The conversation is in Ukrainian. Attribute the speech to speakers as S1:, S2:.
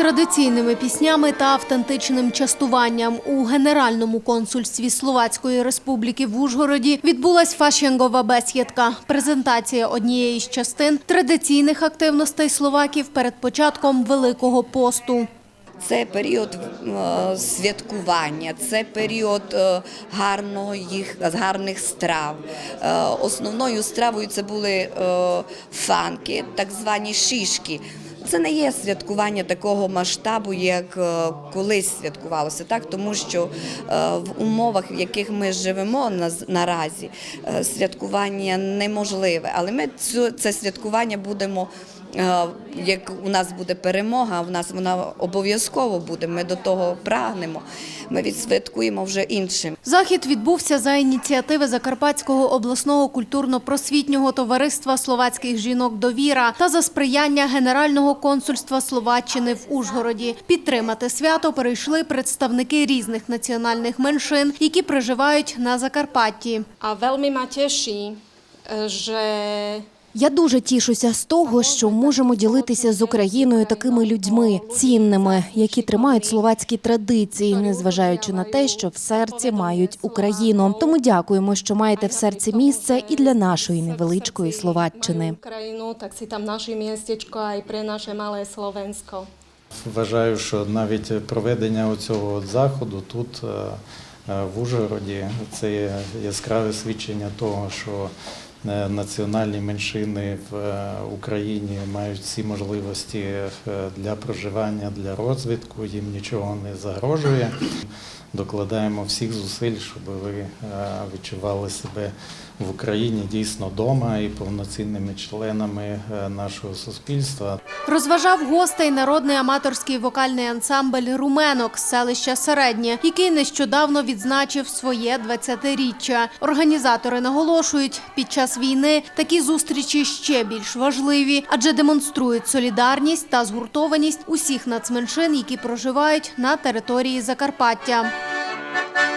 S1: традиційними піснями та автентичним частуванням у Генеральному консульстві Словацької Республіки в Ужгороді відбулась фашінгова бесідка. Презентація однієї з частин традиційних активностей словаків перед початком Великого посту.
S2: Це період е, святкування, це період е, гарного їх гарних страв. Е, Основною стравою це були фанки, так звані шишки. Це не є святкування такого масштабу, як е, колись святкувалося, так тому що е, в умовах, в яких ми живемо наз- наразі, е, святкування неможливе. Але ми це святкування будемо. Е, Як у нас буде перемога, в нас вона обов'язково буде. Ми до того прагнемо. Ми відсвяткуємо вже іншим.
S1: Захід відбувся за ініціативи Закарпатського обласного культурно-просвітнього товариства словацьких жінок Довіра та за сприяння Генерального консульства Словаччини в Ужгороді. Підтримати свято перейшли представники різних національних меншин, які проживають на Закарпатті.
S3: Veľmi ma teší, e, že
S4: Я дуже тішуся з того, що можемо ділитися з Україною такими людьми цінними, які тримають словацькі традиції, незважаючи на те, що в серці мають Україну. Тому дякуємо, що маєте в серці місце і для нашої невеличкої Словаччини.
S3: Ukrajinu, tak si tam našli miestečko aj pre naše malé Slovensko.
S5: Вважаю, що навіть проведення цього заходу тут, е, е, в Ужгороді, це є яскраве свідчення того, що національні меншини в е, Україні мають всі можливості е, для проживання, для розвитку, їм нічого не загрожує. Докладаємо всіх зусиль, щоб ви е, відчували себе в Україні дійсно вдома і повноцінними членами е, нашого суспільства.
S1: Розважав гостей народний аматорський вокальний ансамбль Руменок з селища Середнє, який нещодавно відзначив своє 20-річчя. Організатори наголошують, під час війни такі зустрічі ще більш важливі, адже демонструють солідарність та згуртованість усіх нацменшин, які проживають на території Закарпаття. Thank you.